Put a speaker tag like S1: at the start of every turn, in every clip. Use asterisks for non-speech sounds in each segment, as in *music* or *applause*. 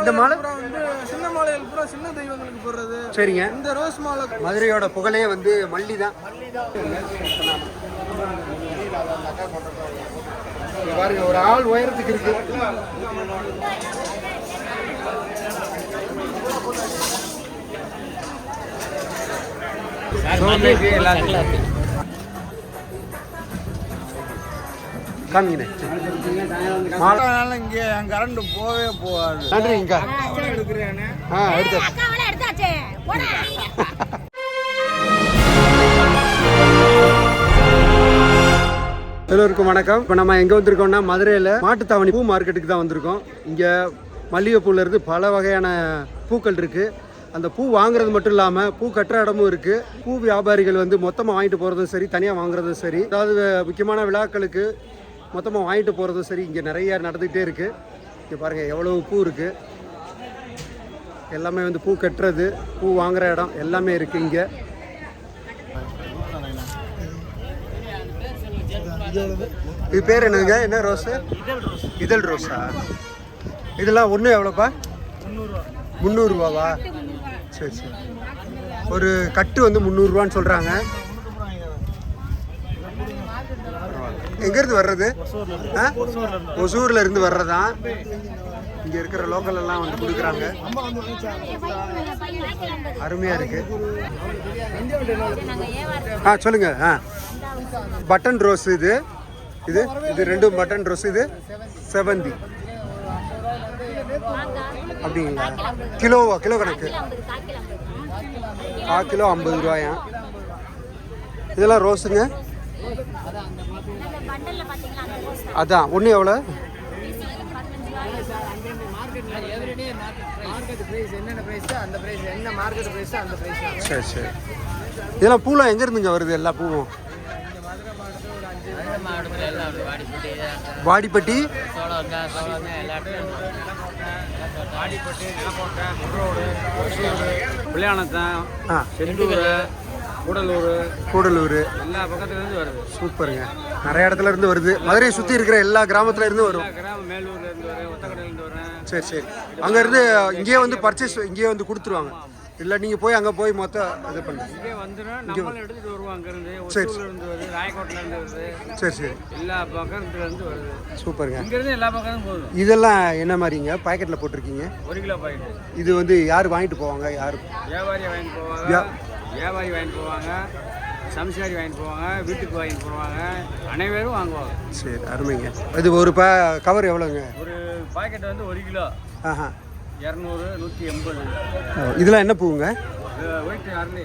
S1: இந்த மாலை
S2: வந்து சின்ன மாலைகள் பூரா சின்ன தெய்வங்களுக்கு போடுறது.
S1: சரிங்க.
S2: இந்த ரோஸ் மாலை
S1: மதுரையோட புகழே வந்து மல்லி தான் பாருங்க ஒரு ஆள் உயரத்துக்கு இருக்கு. காமிங்கண்ணே. மாலை.
S2: இங்கே என் கரண்ட் போவே போகாது.
S1: நன்றிங்கக்கா ஆ
S3: எடுத்தாச்சே?
S1: எல்லோருக்கும் வணக்கம். இப்போ நம்ம எங்கே வந்திருக்கோம்னா மதுரையில் மாட்டுத்தாவணி பூ மார்க்கெட்டுக்கு தான் வந்திருக்கோம். இங்கே மல்லிகைப்பூல இருந்து பல வகையான பூக்கள் இருக்குது அந்த பூ வாங்குறது மட்டும் இல்லாமல் பூ கட்டுற இடமும் இருக்குது பூ வியாபாரிகள் வந்து மொத்தமாக வாங்கிட்டு போகிறதும் சரி தனியாக வாங்குறதும் சரி. அதாவது முக்கியமான விழாக்களுக்கு மொத்தமாக வாங்கிட்டு போகிறதும் சரி இங்கே நிறைய நடந்துகிட்டே இருக்குது இங்கே பாருங்கள் எவ்வளோ பூ இருக்குது எல்லாமே வந்து பூ கட்டுறது பூ வாங்குகிற இடம் எல்லாமே இருக்குது இங்கே. இது பேர் என்னங்க? என்ன ரோஸு? இதழ் ரோஸா? இதெல்லாம் ஒன்று எவ்வளோப்பா? முந்நூறுரூவாவா சரி சரி. ஒரு கட்டு வந்து முந்நூறுரூவான்னு சொல்கிறாங்க எங்கேருந்து வர்றது? ஆ? ஒசூரில் இருந்து வர்றதா? இங்கே இருக்கிற லோக்கல் எல்லாம் வந்து கொடுக்குறாங்க. அருமையாக இருக்கு. ஆ சொல்லுங்க. ஆ. பட்டன் ரோஸ் இது. இது இது ரெண்டும் பட்டன் ரோஸ் இது செவந்தி. அப்படிங்களா? கிலோவா? கிலோ கணக்கு. கா கிலோ ஐம்பது ரூபாயா? இதெல்லாம் ரோஸுங்க அதான் ஒன்று எவ்வளோ
S2: மார்க்கெட் பிரைஸ் என்னென்ன பிரைஸ் அந்த பிரைஸ் என்ன மார்க்கெட் பிரைஸ் அந்த பிரைஸ்
S1: சரி சரி. இதெல்லாம் பூலாம் எங்க இருந்துங்க வருது எல்லா பூவும்? வாடிப்பட்டி?
S4: பிள்ளையானத்தான் செந்தூர் கூடலூர்.
S1: கூடலூர்.
S4: எல்லா பக்கத்துலேருந்து வருது.
S1: சூப்பருங்க. நிறைய இடத்துல இருந்து வருது. மதுரையை சுற்றி இருக்கிற எல்லா கிராமத்துல இருந்து வரும்.
S4: கிராமம் மேலூர்ல இருந்து வரேன் ஒத்தக்கடையிலேருந்து வரேன்.
S1: சரி சரி. அங்க இருந்து இங்கேயே வந்து பர்ச்சேஸ் இங்கேயே வந்து கொடுத்துருவாங்க. இல்லை நீங்கள் போய் அங்கே போய் மொத்தம் இது பண்ணுங்க
S4: இங்கே வந்துடும் நம்மளும் எடுத்துட்டு வருவோம் அங்கேருந்து
S1: சரி.
S4: இருந்து வருது ராயக்கோட்டில இருந்து வருது.
S1: சரி சரி.
S4: எல்லா பக்கத்துல இருந்து வருது.
S1: சூப்பருங்க.
S4: இங்கேருந்து எல்லா பக்கமும் போதும்.
S1: இதெல்லாம் என்ன மாதிரிங்க? பாக்கெட்டில் போட்டிருக்கீங்க?
S4: ஒரு கிலோ பாக்கெட்டு
S1: இது வந்து யார் வாங்கிட்டு போவாங்க? யார்?
S4: வியாபாரி வாங்கிட்டு போவாங்க. வியாபாரி வாங்கிட்டு போவாங்க சம்சாரி வாங்கிட்டு போவாங்க வீட்டுக்கு வாங்கிட்டு போவாங்க அனைவரும் வாங்குவாங்க.
S1: சரி அருமைங்க. இது ஒரு ப கவர் எவ்வளோங்க?
S4: ஒரு பாக்கெட் வந்து ஒரு கிலோ.
S1: ஆஹா.
S4: இரநூறு நூற்றி எண்பது.
S1: இதெல்லாம் என்ன பூங்க
S4: ஒயிட் அரளி.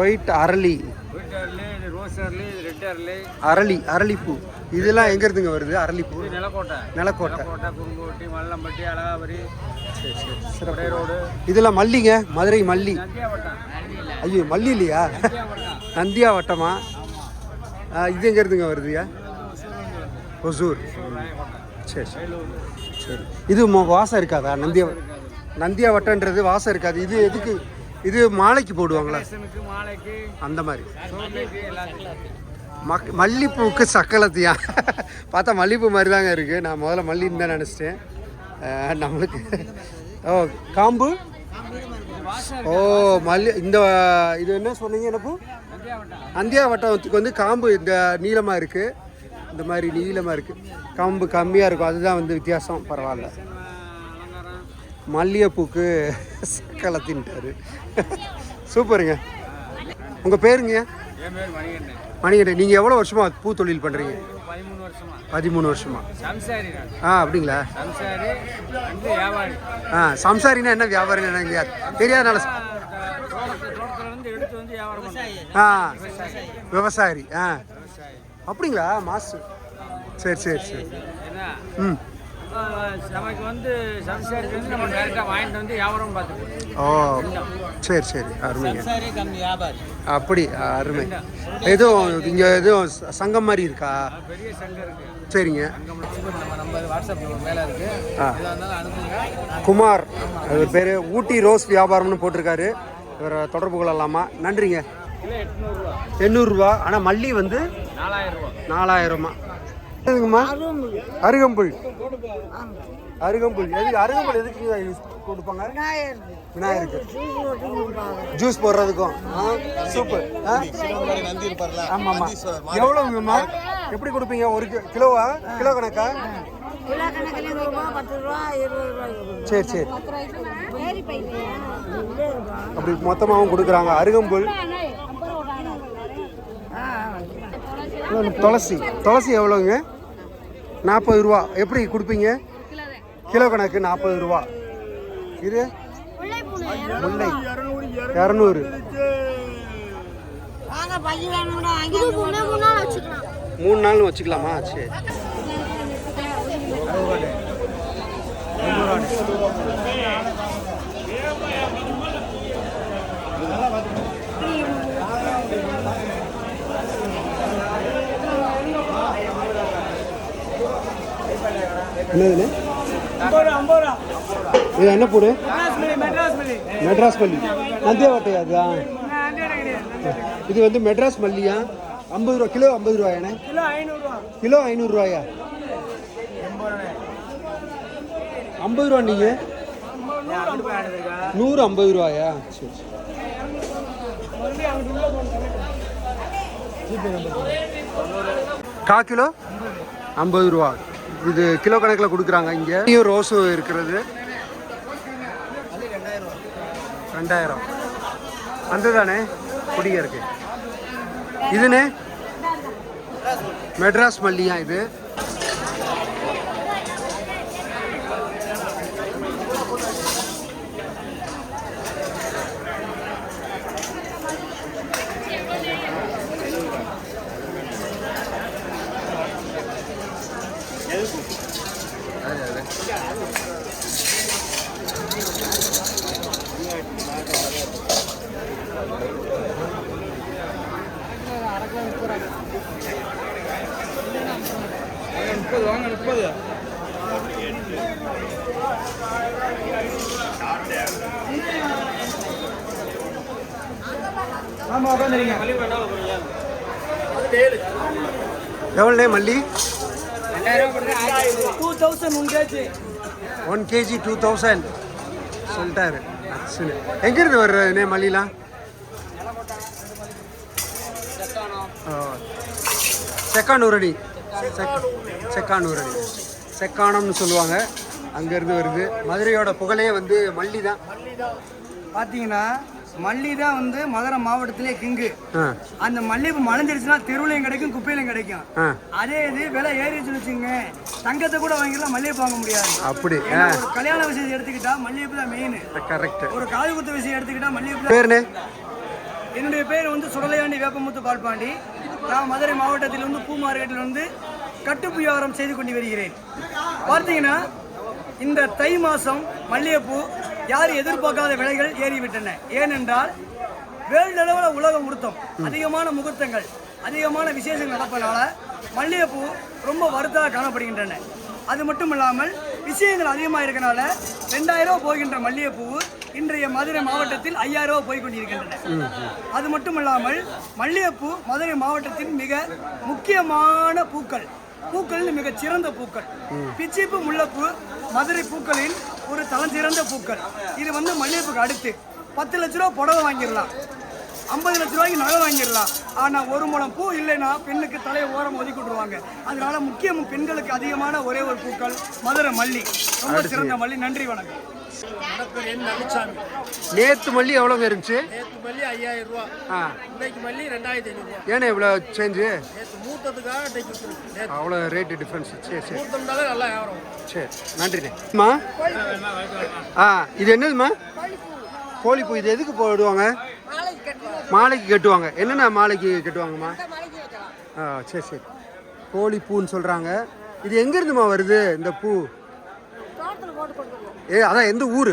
S1: ஒயிட் அரளி.
S4: ஒயிட் அரளி இது ரோஸ் அரளி இது ரெட் அரளி.
S1: அரளி அரளிப்பூ இதெல்லாம் எங்க இருந்துங்க வருது அரளிப்பூ
S4: நிலக்கோட்டை.
S1: நிலக்கோட்டை.
S4: நிலக்கோட்டை குறுங்கோட்டி மல்லம்பட்டி அழகாபுரி.
S1: சரி சரி. சிறப்பு.
S4: ரோடு.
S1: இதெல்லாம் மல்லிங்க மதுரை மல்லி.
S4: நந்தியாவட்டம்
S1: ஐயோ மல்லி இல்லையா நந்தியா வட்டமா? இது எங்கே இருந்துங்க வருதுயா ஒசூர். சரி சரி. சரி. இது வாசம் இருக்காதா? நந்தியா நந்தியா வட்டன்றது வாசம் இருக்காது. இது எதுக்கு? இது மாலைக்கு போடுவாங்களா? அந்த மாதிரி. மக் மல்லிப்பூவுக்கு சக்கலத்தியா? பார்த்தா மல்லிப்பூ மாதிரி தாங்க இருக்குது நான் முதல்ல மல்லின்னு தான் நினச்சிட்டேன். நம்மளுக்கு ஓ காம்பு? ஓ மல்லி இந்த இது என்ன சொன்னீங்க என்ன பூ அந்தியா வட்டத்துக்கு வந்து காம்பு இந்த நீளமாக இருக்குது இந்த மாதிரி நீளமாக இருக்குது காம்பு கம்மியாக இருக்கும். அதுதான் வந்து வித்தியாசம். பரவாயில்ல. மல்லிகைப்பூக்கு சக்கலத்தின்ட்டாரு சூப்பருங்க. உங்கள் பேருங்க
S4: மணிகண்டன்.
S1: நீங்கள் எவ்வளோ வருஷமாக பூ தொழில் பண்ணுறீங்க
S4: பதிமூணு வருஷமா.
S1: ஆ அப்படிங்களா?
S4: சம்சாரி வந்து வியாபாரி.
S1: ஆ சம்சாரினா என்ன வியாபாரம் என்ன தெரியாதனால ஆ விவசாயி. ஆ. அப்படிங்களா? மாசு. சரி சரி சரி.
S4: என்ன
S1: ம்.
S4: நமக்கு வந்து சம்சாரிக்கு வந்து நம்ம டேரெக்டாக வாங்கிட்டு வந்து வியாபாரம் பார்த்துக்கணும்
S1: ஓ சரி சரி. அருமைங்க
S4: வியாபாரி.
S1: அப்படி அருமை. எதுவும் இங்கே எதுவும் சங்கம் மாதிரி இருக்கா?
S4: பெரிய சங்கம் இருக்கு.
S1: சரிங்க.
S4: நம்ம நம்ம வாட்ஸ்அப் மேலே இருக்கு.
S1: ஆ.
S4: எதாக இருந்தாலும் அனுப்புங்க.
S1: குமார் அவர் பேர் ஊட்டி ரோஸ் வியாபாரம்னு போட்டிருக்காரு. இவரை தொடர்பு கொள்ளலாமா? நன்றிங்க. எண்ணூறுரூவா ஆனால் மல்லி வந்து
S4: நாலாயிரம் ரூபா.
S1: நாலாயிரமா? எதுங்கம்மா அருகம்புல். அருகம்புல். எதுக்கு அருகம்புல் எதுக்கு யூஸ் கொடுப்பாங்க விநாயகருக்கு. ஜூஸ் போடுறதுக்கும். சூப்பர்? ஆமா ஆமா எவ்வளவுங்கம்மா? எப்படி கொடுப்பீங்க? ஒரு கிலோவா? கிலோ கணக்கா? சரி சரி. அப்படி மொத்தமாகவும் கொடுக்குறாங்க. அருகம்புல். துளசி. துளசி எவ்வளோங்க நாற்பது ரூபா. எப்படி கொடுப்பீங்க? கிலோ கணக்கு நாற்பது ரூபா. இது முல்லை. இரநூறு.
S3: மூணு நாள் வச்சுக்கலாமா?
S1: சரி. என்னதுண்ணே? இது என்ன பூடு? மெட்ராஸ் மல்லி நந்தியாவட்டையா அதுதான் இது வந்து மெட்ராஸ் மல்லியா ஐம்பது ரூபா கிலோ ஐம்பது ரூபாயாண்ணே? கிலோ ஐநூறுரூவாயா ஐம்பது ரூபா நீங்க? நூறு ஐம்பது ரூபாயா? சரி சரி. கா கிலோ? ஐம்பது ரூபா. இது கிலோ கணக்கில் கொடுக்குறாங்க இங்கே. இங்கேயும் ரோஸு இருக்கிறது. ரெண்டாயிரம். அந்த தானே குடிங்க இருக்கு. இதுண்ணே மெட்ராஸ் மல்லியா இது.
S4: முப்பது வாங்க முப்பது. ஆமா
S1: மல்லி?
S2: Two thousand one KG
S1: one KG two thousand சொல்லிட்டாரு. சரி எங்கேருந்து வர்றதுண்ணே மல்லிலாம் ஓ. செக்கானூரணி செக் செக்கானூரணி செக்கானம்னு சொல்லுவாங்க. அங்கேருந்து வருது. மதுரையோட புகழே வந்து மல்லி தான்
S2: பார்த்தீங்கன்னா மல்லி தான் வந்து மதுரை மாவட்டத்திலே கிங்கு அந்த மல்லிகைப்பூ மலைஞ்சிருச்சுன்னா தெருவுலையும் கிடைக்கும் குப்பையிலையும் கிடைக்கும். அதே இது விலை ஏறிச்சுன்னு வச்சுங்க தங்கத்தை கூட வாங்கிடலாம் மல்லிகைப்பூ வாங்க முடியாது.
S1: அப்படி
S2: ஒரு கல்யாண விஷயம் எடுத்துக்கிட்டா மல்லிகைப்பூ தான் மெயின்
S1: கரெக்ட்
S2: ஒரு காது குத்து விஷயம் எடுத்துக்கிட்டா மல்லிகைப்பூ
S1: பேருண்ணே
S2: என்னுடைய பேர் வந்து சுடலையாண்டி வேப்பமுத்து பால்பாண்டி. நான் மதுரை மாவட்டத்தில் வந்து பூ மார்க்கெட்டில் வந்து கட்டுப்பு வியாபாரம் செய்து கொண்டு வருகிறேன். பார்த்தீங்கன்னா இந்த தை மாதம் மல்லிகைப்பூ யார் எதிர்பார்க்காத விலைகள் ஏறிவிட்டன. ஏனென்றால் வேர்ல்டு அளவில் உலகம் முகூர்த்தம் அதிகமான முகூர்த்தங்கள் அதிகமான விசேஷங்கள் நடப்பதனால மல்லிகைப்பூ ரொம்ப வருத்தாக காணப்படுகின்றன. அது மட்டும் இல்லாமல் விஷயங்கள் அதிகமாக இருக்கனால ரெண்டாயிரம் ரூபா போகின்ற மல்லிகைப்பூ இன்றைய மதுரை மாவட்டத்தில் ஐயாயிரம் ரூபா போய் கொண்டிருக்கின்றன அது மட்டும் இல்லாமல் மல்லிகைப்பூ மதுரை மாவட்டத்தின் மிக முக்கியமான பூக்கள் பூக்களில் மிகச் சிறந்த பூக்கள். பிச்சைப்பு முல்லைப்பூ மதுரை பூக்களின் ஒரு தலஞ்சிறந்த பூக்கள். இது வந்து மல்லிகைப்பூக்கு அடுத்து. பத்து லட்ச ரூபா புடவை வாங்கிடலாம். ஐம்பது லட்ச ரூபாய்க்கு நகை வாங்கிடலாம். ஆனால் ஒரு முழம் பூ இல்லைன்னா பெண்ணுக்கு தலையை ஓரம் ஒதுக்கி விட்டுருவாங்க. அதனால முக்கியம் பெண்களுக்கு அதிகமான ஒரே ஒரு பூக்கள் மதுரை மல்லி. ரொம்ப சிறந்த மல்லி. நன்றி வணக்கம்.
S1: நேற்று மல்லி எவ்வளோங்க இருந்துச்சு?
S5: நேற்று மல்லி ஐயாயிரம் ரூபா.
S1: ஆ.
S5: இன்னைக்கு மல்லி ரெண்டாயிரத்தி ஐநூறுரூவா
S1: ஏண்ணே இவ்வளோ சேஞ்சு அவ்வளோ ரேட்டு டிஃப்ரென்ஸ் சரி சரி.
S5: நல்லா
S1: சரி நன்றிண்ணே அம்மா ஆ இது என்னதும்மா? கோழிப்பூ. இது எதுக்கு போடுவாங்க? மாலைக்கு கட்டுவாங்க. என்னென்ன மாலைக்கு கட்டுவாங்கம்மா? ஆ சரி சரி. கோழிப்பூன்னு சொல்கிறாங்க இது எங்கேருந்துமா வருது இந்த பூ? ஏ அதான் எந்த ஊர்?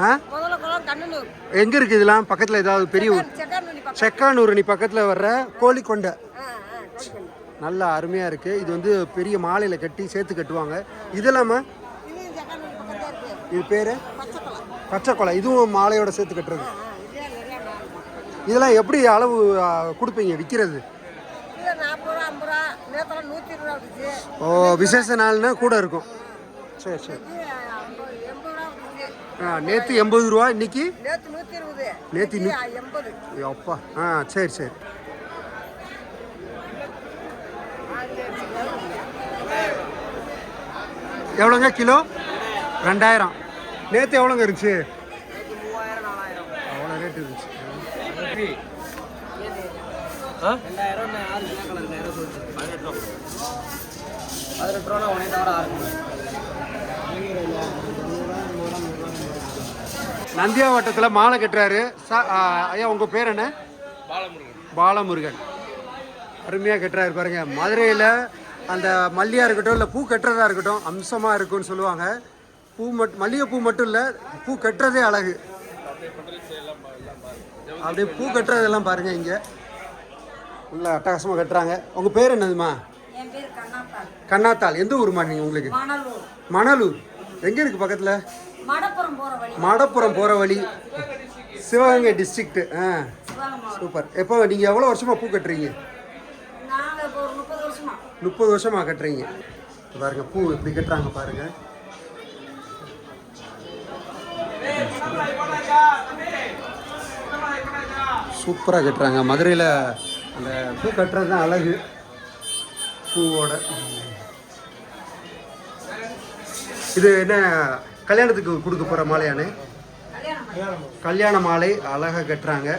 S1: ஆ? எங்கே இருக்குது இதெல்லாம்? பக்கத்தில் ஏதாவது பெரிய ஊர்
S3: செக்கானூரி
S1: செக்கானூரணி பக்கத்தில். வர்ற? கோழிக்கொண்டை. நல்லா அருமையாக இருக்குது இது வந்து பெரிய மாலையில் கட்டி சேர்த்து கட்டுவாங்க. இதெல்லாமா
S3: இது
S1: பேர்?
S3: பச்சை
S1: கொலை இதுவும் மாலையோட சேர்த்து கட்டுறது. இதெல்லாம் எப்படி அளவு கொடுப்பீங்க? விற்கிறது ஓ விசேஷ நாள்னா கூட இருக்கும். சரி சரி.
S3: ரூபா
S1: ஆ நேற்று எண்பது ரூபா இன்னைக்கு?
S3: நேற்று நூற்றி
S1: அப்பா. ஆ சரி சரி. எவ்வளோங்க கிலோ? ரெண்டாயிரம். நேற்று எவ்வளோங்க இருந்துச்சு? அவ்வளோ ரேட் இருந்துச்சு. நந்தியாவட்டத்தில் மாலை கட்டுறாரு. ஐயா உங்கள் பேர் என்ன? பாலமுருகன். அருமையாக கட்டுறாரு பாருங்க. மதுரையில் அந்த மல்லியாக இருக்கட்டும் இல்லை பூ கட்டுறதா இருக்கட்டும் அம்சமாக இருக்கும்னு சொல்லுவாங்க. பூ மட் மல்லிகைப்பூ மட்டும் இல்லை பூ கட்டுறதே அழகு. அப்படியே பூ கட்டுறதெல்லாம் பாருங்க இங்கே. உள்ள அட்டகாசமாக கட்டுறாங்க. உங்கள் பேர் என்னதுமா
S3: என் பேர் கண்ணாத்தாள்.
S1: கண்ணாத்தாள். எந்த ஊருமா நீங்கள் உங்களுக்கு?
S3: மணலூர்.
S1: மணலூர். எங்கே இருக்குது பக்கத்தில்?
S3: மடப்புறம் போகிற வழி.
S1: சிவகங்கை டிஸ்ட்ரிக்ட் ஆ. சூப்பர். எப்போ நீங்கள் எவ்வளோ வருஷமாக பூ கட்டுறீங்க?
S3: முப்பது வருஷமா.
S1: முப்பது வருஷமாக கட்டுறீங்க. பாருங்க பூ எப்படி கட்டுறாங்க பாருங்க. சூப்பராக கட்டுறாங்க. மதுரையில் அந்த பூ கட்டுறது தான் அழகு. பூவோட. இது என்ன கல்யாணத்துக்கு கொடுக்க போகிற மாலையானே? கல்யாண மாலை அழகாக கட்டுறாங்க.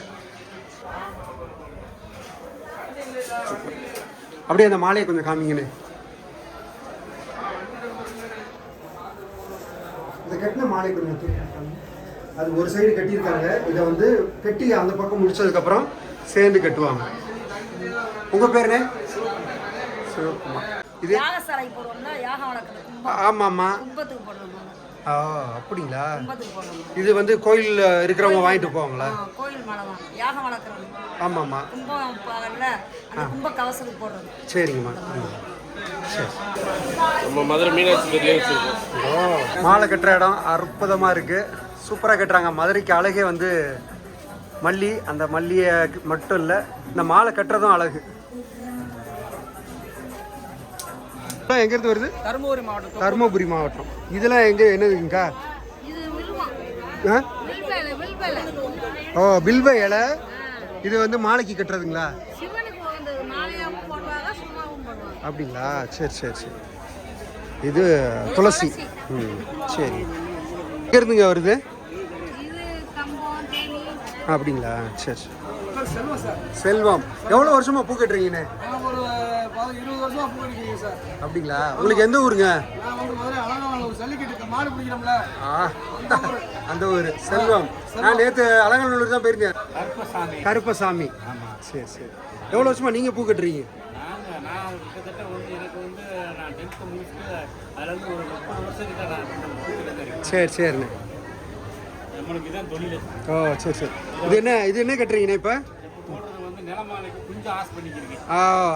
S1: அப்படியே அந்த மாலையை கொஞ்சம் காமிங்கண்ணே. இந்த கட்டின மாலை கொஞ்சம். அது ஒரு சைடு கட்டியிருக்காங்க. இதை வந்து கட்டி அந்த பக்கம் முடிச்சதுக்கப்புறம் சேர்ந்து கட்டுவாங்க. பேருண்ணே? சிவகுமார். இது
S3: யாகசாலை போடுவோம்னா
S1: ஆ அப்படிங்களா? இது வந்து கோயிலில் இருக்கிறவங்க வாங்கிட்டு போவாங்களா?
S3: கோயில் மலை யாகம் வளர்க்குறது
S1: ஆமாம்மா.
S3: கும்பம் பாகல்ல கும்ப கவசத்துக்கு போடுறது.
S1: சரிங்கம்மா. ம். சரி.
S5: நம்ம மதுரை மீனாட்சி
S1: ஓ மாலை கட்டுற இடம் அற்புதமாக இருக்குது சூப்பராக கட்டுறாங்க. மதுரைக்கு அழகே வந்து மல்லி அந்த மல்லியை மட்டும் இல்லை இந்த மாலை கட்டுறதும் அழகு. இதெல்லாம் எங்கேருந்து வருது?
S2: தருமபுரி மாவட்டம்
S1: தருமபுரி மாவட்டம். இதெல்லாம் எங்கே என்னதுங்கக்கா ஓ பில்வ இலை. இது வந்து மாலைக்கு கட்டுறதுங்களா?
S3: சிவனுக்கு வந்து மாலையாகவும் போடுவாங்க சும்மாவும் போடுவாங்க.
S1: அப்படிங்களா? சரி சரி சரி. இது துளசி. ம் சரி. எங்கேருந்துங்க வருது?
S3: இது கம்பம் தேனி.
S1: அப்படிங்களா? சரி சரி.
S2: செல்வம். சார்
S1: செல்வம் எவ்வளோ வருஷமா பூ கட்டுறீங்கண்ணே? அப்படிங்களா? உங்களுக்கு எந்த ஊருங்க? அந்த ஊர். செல்வம். நான் நேற்று அலங்கநல்லூர் தான் போயிருந்தேன்.
S4: கருப்பசாமி.
S1: கருப்பசாமி. சரி சரி. எவ்வளோ வருஷமா நீங்கள் பூ கட்டுறீங்க? சரி சரிண்ணே. ஓ சரி சரி. இது என்ன இது என்ன கட்டுறீங்கண்ணே இப்போ?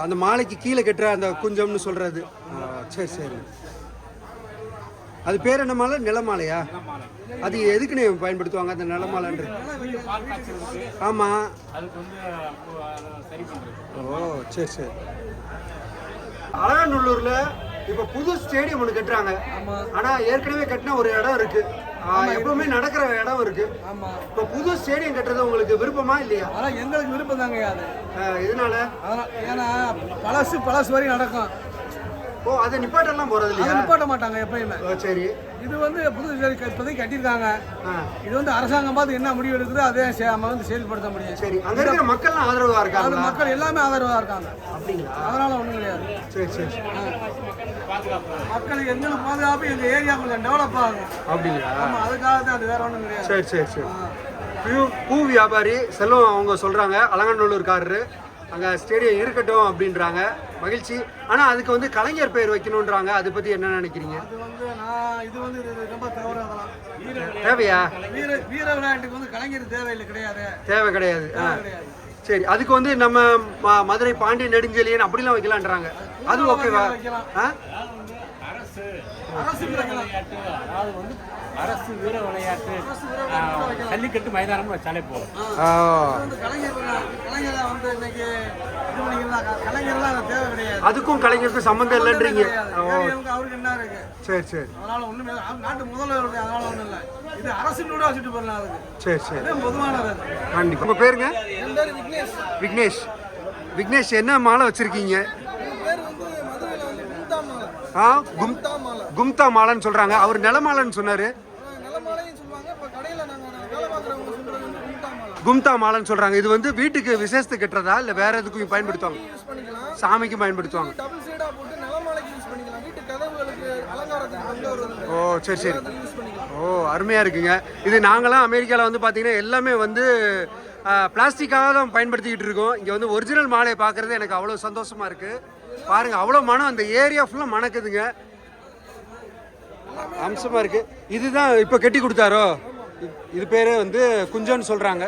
S1: அந்த மாலைக்கு கீழே கட்டுற அந்த குஞ்சம்னு சொல்கிறது சரி சரி. அது பேர் என்ன மாலை? நிலமாலையா? அது எதுக்குண்ணே பயன்படுத்துவாங்க அந்த
S4: காய்ச்சலுக்கு
S1: ஆமாம் ஓ சரி சரி அலகாநல்லூர்ல இப்ப புது ஸ்டேடியம் ஒன்று கட்டுறாங்க. ஆனா ஏற்கனவே கட்டின ஒரு இடம் இருக்கு. ஆ, எப்பவுமே நடக்கிற இடம் இருக்கு.
S2: ஆமா.
S1: இப்ப புது ஸ்டேடியம் கட்டுறது உங்களுக்கு விருப்பமா இல்லையா?
S2: ஆனால் எங்களுக்கு விருப்பம் தாங்க அது.
S1: இதனால
S2: ஏன்னா பழசு பழசு வரையும் நடக்கும்.
S1: ஓ அதை நிப்பாட்டெல்லாம் போறது
S2: அதை
S1: இல்லையா
S2: நிப்பாட்ட மாட்டாங்க எப்பயுமே.
S1: ஓ சரி.
S2: இது வந்து புது இப்போதைக்கு கட்டியிருக்காங்க. இது வந்து அரசாங்கம் பார்த்து என்ன முடிவு எடுக்குதோ அதே நம்ம வந்து செயல்படுத்த முடியும்.
S1: சரி அங்க இருக்கிற மக்கள்லாம் ஆதரவா
S2: அது
S1: இருக்காங்களா?
S2: மக்கள் எல்லாமே ஆதரவாக இருக்காங்க.
S1: அப்படிங்களா?
S2: அதனால ஒன்றும் கிடையாது.
S1: சரி சரி
S2: மக்களுக்கு எங்களுக்கு பாதுகாப்பு எங்கள் ஏரியா கொஞ்சம் டெவலப் ஆகும்.
S1: அப்படிங்களா?
S2: ஆமாம் அதுக்காக தான் அது வேற ஒன்றும் கிடையாது.
S1: சரி சரி சரி. பூ பூ வியாபாரி செல்வம் அவங்க சொல்கிறாங்க அலங்கநல்லூர்காரரு அங்கே ஸ்டேடியம் இருக்கட்டும் அப்படின்றாங்க. மகிழ்ச்சி. ஆனால் அதுக்கு வந்து கலைஞர் பெயர் வைக்கணுன்றாங்க அதை பற்றி என்ன நினைக்கிறீங்க?
S2: இது வந்து நான் இது வந்து இது ரொம்ப தவறு அதெல்லாம். வீர
S1: தேவையா?
S2: வீர வீர விளையாட்டுக்கு வந்து கலைஞர் தேவையில்லை கிடையாது.
S1: தேவை கிடையாது. ஆ.
S2: கிடையாது.
S1: சரி அதுக்கு வந்து நம்ம ம- மதுரை பாண்டிய நெடுஞ்செழியன் அப்படிலாம் வைக்கலான்றாங்க. அது ஓகேவா?
S2: வைக்கலாம்.
S1: ஆ?
S4: அரசு
S2: அரசு
S4: விளையாட்டு அதாவது வந்து அரசு வீர விளையாட்டு ஜல்லிக்கட்டு மைதானம் வச்சாலே போதும்
S1: அதுக்கும் கலைஞருக்கும் சம்மந்தம் இல்லைன்றீங்க. ஓ.
S6: தேவையானவங்க அவருக்கு என்ன இருக்கு?
S1: சரி சரி.
S6: அதனால ஒண்ணுமே நாட்டு முதல்வர் அதனால ஒண்ணும் இல்லை. இது அரசினோட வச்சுட்டு அதுக்கு.
S1: சரி சரி.
S6: பொதுவானது. அது
S1: கண்டிப்பாக உங்கள் பேருங்க?
S6: என் பேர் விக்னேஷ்.
S1: விக்னேஷ். விக்னேஷ் என்ன மாலை வச்சுருக்கீங்க?
S6: என் பேர் வந்து மதுரையில் வந்து கும்தா மாலை.
S1: ஆ கும்தா மாலைன்னு சொல்கிறாங்க அவர் நிலமாலைன்னு சொன்னார்
S6: நிலமாலையும் சொல்லுவாங்க இப்போ கடையில் நாங்கள் வேலை பார்க்குறவங்க சொல்கிறது வந்து கும்தா மாலை
S1: கும்தா மாலைன்னு சொல்கிறாங்க இது வந்து வீட்டுக்கு விசேஷத்துக்கு கட்டுறதா இல்லை வேற எதுக்கும் பயன்படுத்துவாங்க? சாமிக்கும் பயன்படுத்துவாங்க. ஓ சரி சரி. ஓ அருமையாக இருக்குங்க. இது நாங்களாம் அமெரிக்காவில் வந்து பார்த்தீங்கன்னா எல்லாமே வந்து பிளாஸ்டிக்காக தான் பயன்படுத்திக்கிட்டு இருக்கோம். இங்கே வந்து ஒரிஜினல் மாலையை பார்க்குறது எனக்கு அவ்வளோ சந்தோஷமாக இருக்குது பாருங்கள் அவ்வளோ மனம் அந்த ஏரியா ஃபுல்லாக மணக்குதுங்க. அம்சமாக இருக்குது இதுதான் இப்போ கட்டி கொடுத்தாரோ? இது பேர் வந்து குஞ்சோன்னு சொல்கிறாங்க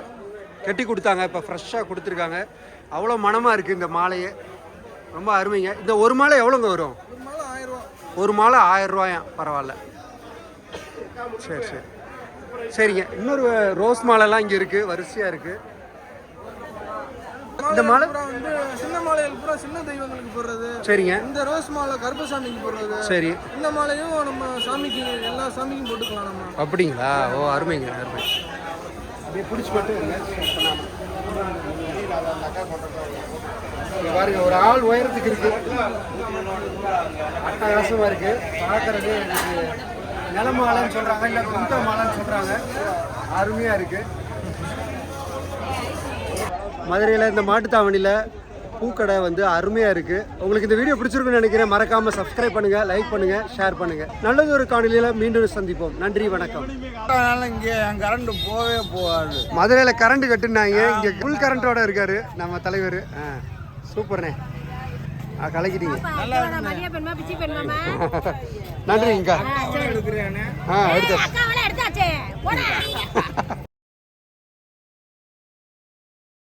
S1: கட்டி கொடுத்தாங்க. இப்போ ஃப்ரெஷ்ஷாக கொடுத்துருக்காங்க. அவ்வளோ மனமாக இருக்குது இந்த மாலையே. ரொம்ப அருமைங்க. இந்த ஒரு மாலை எவ்வளோங்க வரும்?
S6: ஒரு மாலை ஆயிரம் ரூபா
S1: ஒரு மாலை ஆயிரம் ரூபாயாம் பரவாயில்ல. சரி சரி. சரிங்க. இன்னொரு ரோஸ் மாலைலாம் இங்கே இருக்குது வரிசையாக இருக்குது இந்த மாலை
S6: வந்து சின்ன மாலைகள் பூரா சின்ன தெய்வங்களுக்கு போடுறது.
S1: சரிங்க.
S6: இந்த ரோஸ் மாலை கருப்பசாமிக்கு போடுறது.
S1: சரி.
S6: இந்த மாலையும் நம்ம சாமிக்கு எல்லா சாமிக்கும் போட்டுக்கலாம் நம்ம.
S1: அப்படிங்களா? ஓ அருமைங்க அருமை. அப்படியே பிடிச்சி மட்டும் இங்கே பாருங்க ஒரு ஆள் உயரத்துக்கு இருக்கு. அட்டகாசமா இருக்கு. பார்க்கறது எனக்கு நிலமாலைன்னு சொல்றாங்க இல்லை குந்த மாலைன்னு சொல்றாங்க. அருமையா இருக்கு. மதுரையில் இந்த மாட்டுத்தாவணியில் பூக்கடை வந்து அருமையாக இருக்குது உங்களுக்கு இந்த வீடியோ பிடிச்சிருக்குன்னு நினைக்கிறேன் மறக்காமல் சப்ஸ்கிரைப் பண்ணுங்கள் லைக் பண்ணுங்கள் ஷேர் பண்ணுங்கள் நல்லது ஒரு காணொலியில் மீண்டும் சந்திப்போம். நன்றி வணக்கம்.
S6: இங்கே கரண்ட் போவே போகாது.
S1: மதுரையில் கரண்ட் கட்டுனாங்க. இங்கே ஃபுல் கரண்ட்டோட இருக்காரு நம்ம தலைவர். ஆ சூப்பர்ண்ணே. ஆ கலக்கிட்டீங்க. நன்றிங்கக்கா ஆ
S7: எடுத்தாச்சே. போடா. *laughs*